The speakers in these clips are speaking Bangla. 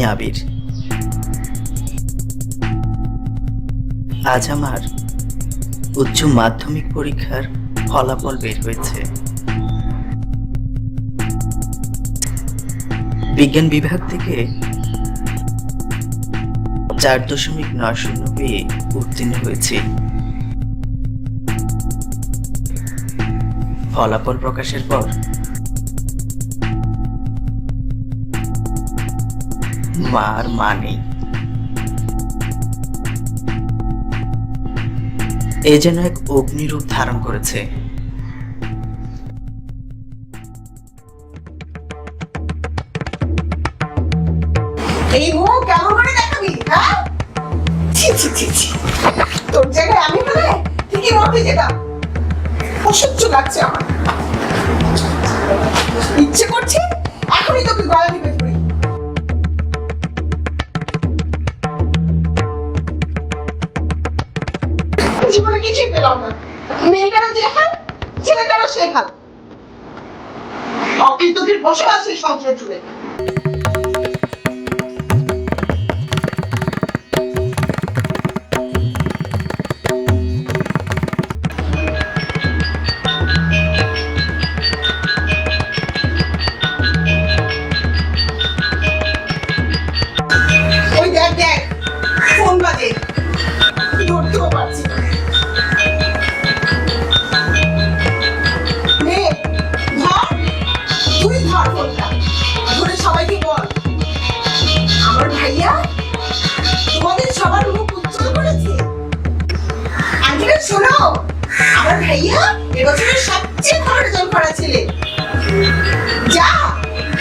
আমি আবির। আজ আমার উচ্চ মাধ্যমিক পরীক্ষার ফলাফল বের হয়েছে। বিজ্ঞান বিভাগ থেকে চার দশমিক নয় শূন্য পেয়ে উত্তীর্ণ হয়েছে। ফলাফল প্রকাশের পর মার মা নেই এ যেন এক অগ্নিরূপ ধারণ করেছে। এই কেমন করে হ্যাঁ? তোর অসহ্য লাগছে আমার। ইচ্ছে করছে এখনই তোকে গলা টিপে জীবনে কিছুই পেলাম না। মেয়েটারও যেখান ছেলেটারও সেখান অকৃতদের বসে আছে সংসার জুড়ে সবচেয়ে রেজাল্ট করা ছেলে? যা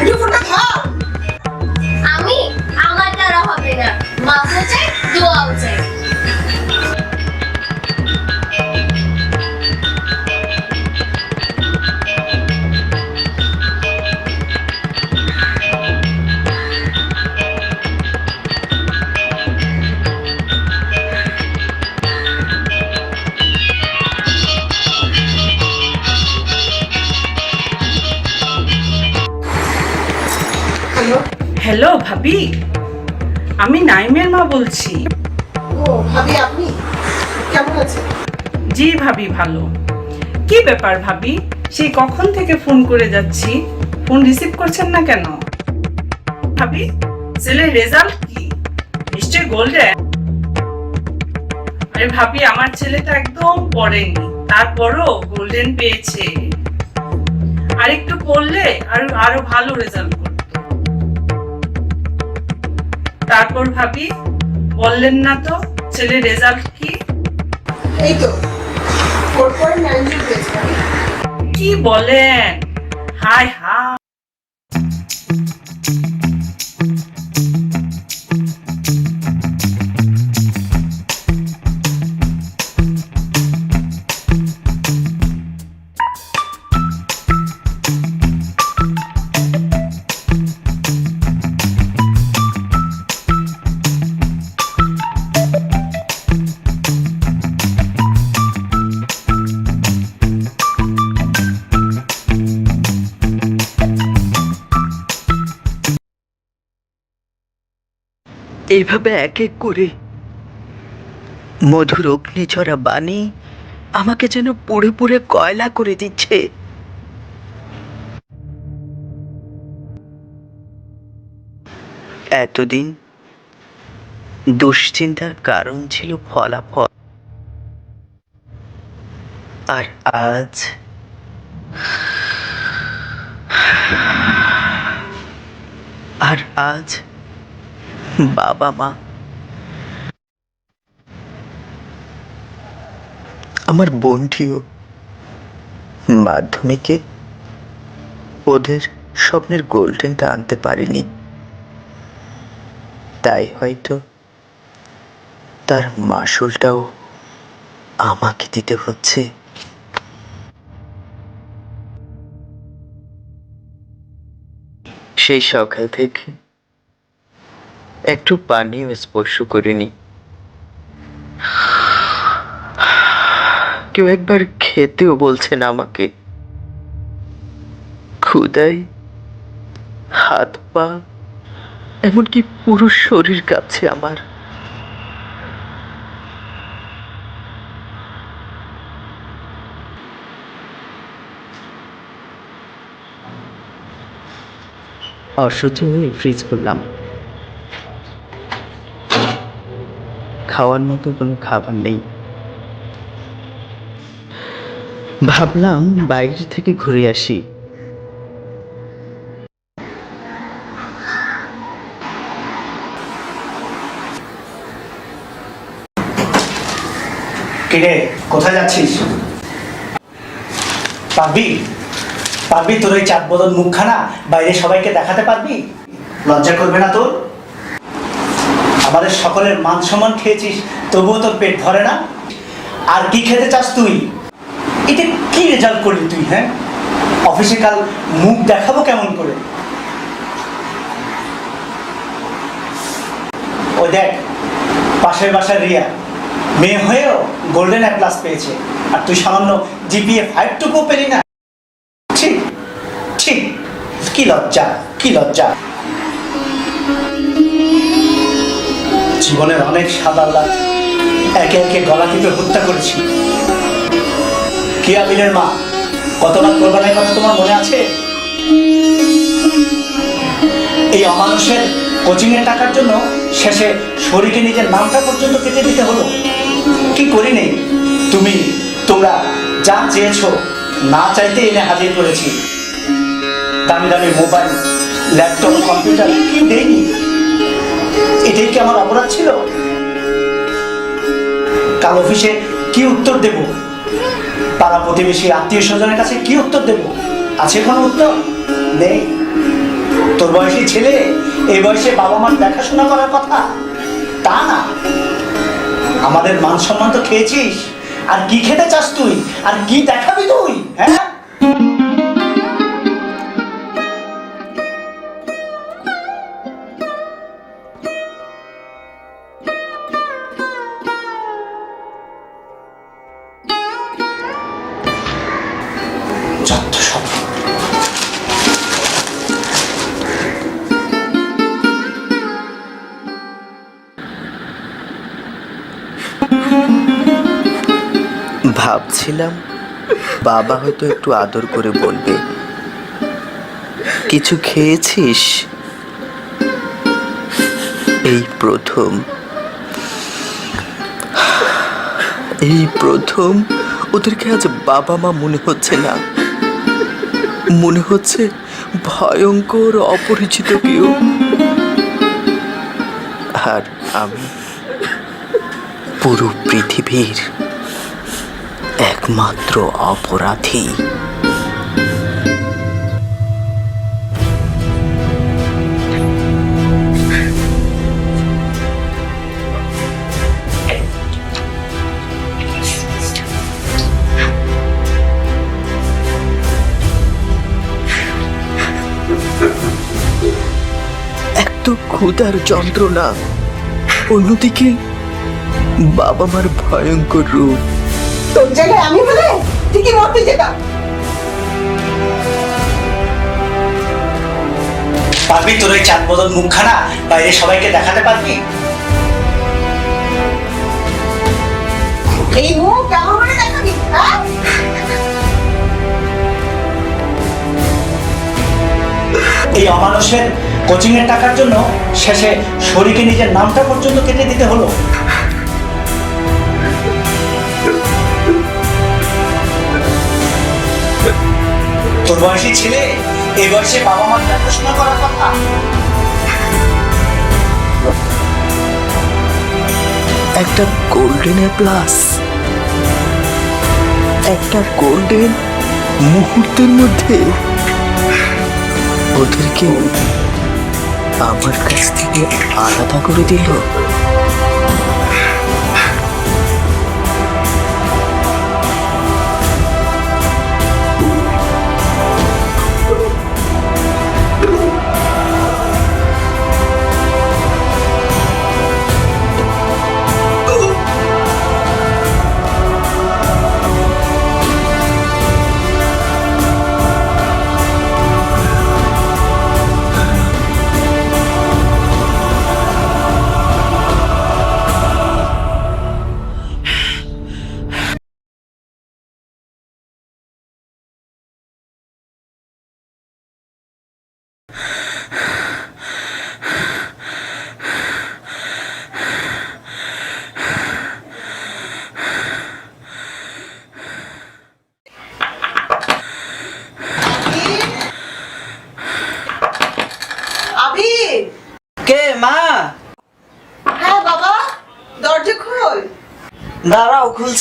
উঠে ফোনটা হ্যালো ভাবি। আমি নাইমের মা বলছি। ও ভাবি আপনি? কেমন আছেন? জি ভাবি ভালো। কি ব্যাপার ভাবি? সেই কখন থেকে ফোন করে যাচ্ছি? ফোন রিসিভ করছেন না কেন? ভাবি ছেলের রেজাল্ট কি? নিশ্চয় গোল্ডেন আরে ভাবি আমার ছেলেটা একদম পড়েনি। তারপরও গোল্ডেন পেয়েছে। আর একটু পড়লে আরও আরও ভালো রেজাল্ট তারপর ভাবি বললেন না তো ছেলে রেজাল্ট কি? এই তো কি বলেন? হাই হাই এইভাবে এক এক করে মধুর অগ্নিঝরা বাণী আমাকে যেন পুড়ে পুড়ে কয়লা করে দিচ্ছে। এতদিন দুশ্চিন্তার কারণ ছিল ফলাফল। আর আজ আর আজ বাবা মা। আমার বোনটিও মাধ্যমিকে ওদের স্বপ্নের গোল্ডেনটা আনতে পারিনি। তাই হয়তো তার মাসুলটাও আমাকে দিতে হচ্ছে। সেই সকাল থেকে একটু পানিও স্পর্শ করিনি কেউ একবার খেতেও বলছে না আমাকে। ক্ষুদাই হাত পা, এমনকি পুরো শরীর কাছে আমার। অসহ্য হয়ে ফ্রিজ করলাম। খাওয়ার মতো কোনো খাবার নেই। ভাবলাম বাইরে থেকে ঘুরে আসি। কিরে, কোথায় যাচ্ছিস? পারবি? পারবি তোর ওই চার বদল মুখখানা? বাইরে সবাইকে দেখাতে পারবি? লজ্জা করবে না তোর? আমাদের সকলের মান সম্মান খেয়েছিস, তবুও তোর পেট ভরে না? আর কি খেতে চাস তুই? এটা কি রেজাল্ট করলি তুই হ্যাঁ? অফিসে কাল মুখ দেখাবো কেমন করে? ওই দেখ, পাশের বাসার রিয়া, মেয়ে হয়েও গোল্ডেন অ্যাপ পেয়েছে। আর তুই সামান্য জিপিএ ফাইভ টুকু পেলি না। ঠিক ঠিক কি লজ্জা কি লজ্জা। জীবনের অনেক সাদা লাভ একে একে গলা টিপে হত্যা করেছি। কিয়া বিলের মা, কত কতবার কোরবানের কথা তোমার মনে আছে? এই অমানুষের কোচিং এর টাকার জন্য শেষে শরীকে নিজের নামটা পর্যন্ত কেটে দিতে হলো। কি করি নেই তুমি, তোমরা যা চেয়েছো, না চাইতে এনে হাজির করেছি। দামি দামি মোবাইল, ল্যাপটপ, কম্পিউটার কি দেয়নি এটাই কি আমার অপরাধ ছিল? কাল অফিসে কি উত্তর দেব? পাড়া প্রতিবেশী আত্মীয় স্বজনের কাছে কি উত্তর দেব? আছে কোনো উত্তর? নেই। তোর বয়সী ছেলে, এই বয়সে বাবা মার দেখাশোনা করার কথা? তা না। আমাদের মান সম্মান তো খেয়েছিস। আর কি খেতে চাস তুই? আর কি দেখাবি তুই? হ্যাঁ? ভাবছিলাম, বাবা হয়তো একটু আদর করে বলবে। কিছু খেয়েছিস? এই প্রথম। এই প্রথম? ওদেরকে আজ বাবা মা মনে হচ্ছে না। মনে হচ্ছে ভয়ঙ্কর, অপরিচিত কেউ। আর আমি পুরো পৃথিবীর একমাত্র অপরাধী। তো ক্ষুধার যন্ত্রণা অন্যদিকে বাবা মার ভয়ঙ্কর রূপ। তোর জায়গায় আমি হলে ঠিকই মরতে যেতাম পারবি তোর ওই চার বদল মুখখানা? বাইরে সবাইকে দেখাতে পারবি? এই মুখ কেমন করে দেখাবি হ্যাঁ? এই অমানুষের কোচিং এর টাকার জন্য শেষে শরীকে নিজের নামটা পর্যন্ত কেটে দিতে হলো। তোর বয়সী ছেলে এই বয়সে বাবা মার দেখাশোনা করার কথা। একটা গোল্ডেনের প্লাস একটা গোল্ডেন মুহূর্তের মধ্যে ওদেরকে আমার কাছ থেকে আলাদা করে দিল।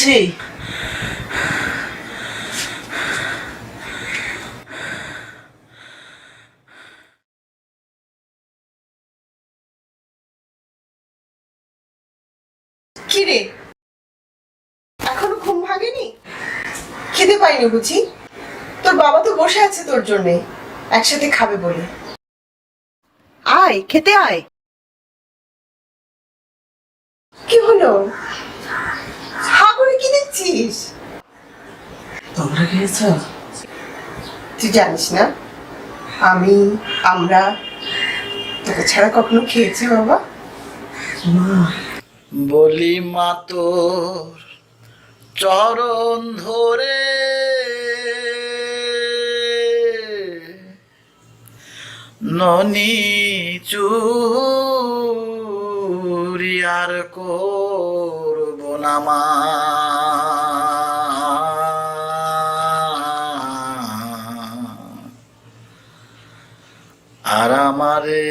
দাঁড়াও খুলছি কি রে? এখনও ঘুম ভাঙেনি? খিদে পাইনি বুঝি? তোর বাবা তো বসে আছে তোর জন্যে। একসাথে খাবে বলে। আয়, খেতে আয়। কি হলো? করে তোমরা খেয়েছো? তুই জানিস না, আমি, আমরা তোকে ছাড়া কখনো খেয়েছি বাবা। বলি মা তোর চরণ ধরে। ননি চুরি আর করব না মা। আর আমারে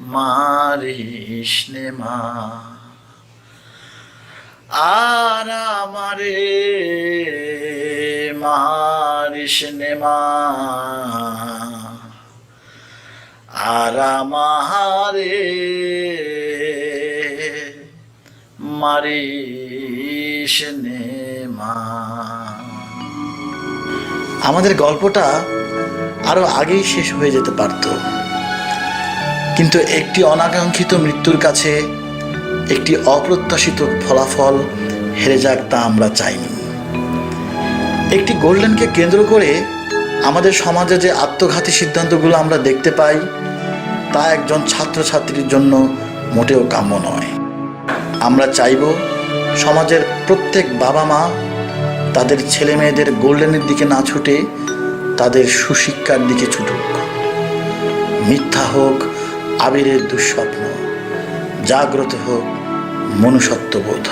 মারিস মা। আর আমারে মারিস মা। আর আমারে মারিস মা। আমাদের গল্পটা আরও আগেই শেষ হয়ে যেতে পারতো। কিন্তু একটি অনাকাঙ্ক্ষিত মৃত্যুর কাছে একটি অপ্রত্যাশিত ফলাফল হেরে যাক তা আমরা চাইনি। একটি গোল্ডেনকে কেন্দ্র করে আমাদের সমাজে যে আত্মঘাতী সিদ্ধান্তগুলো আমরা দেখতে পাই, তা একজন ছাত্রছাত্রীর জন্য মোটেও কাম্য নয়। আমরা চাইব সমাজের প্রত্যেক বাবা মা তাদের ছেলে মেয়েদের গোল্ডেনের দিকে না ছুটে তাদের সুশিক্ষার দিকে ছুটুক। মিথ্যা হোক আবিরের দুঃস্বপ্ন জাগ্রত হোক মনুষ্যত্ববোধ।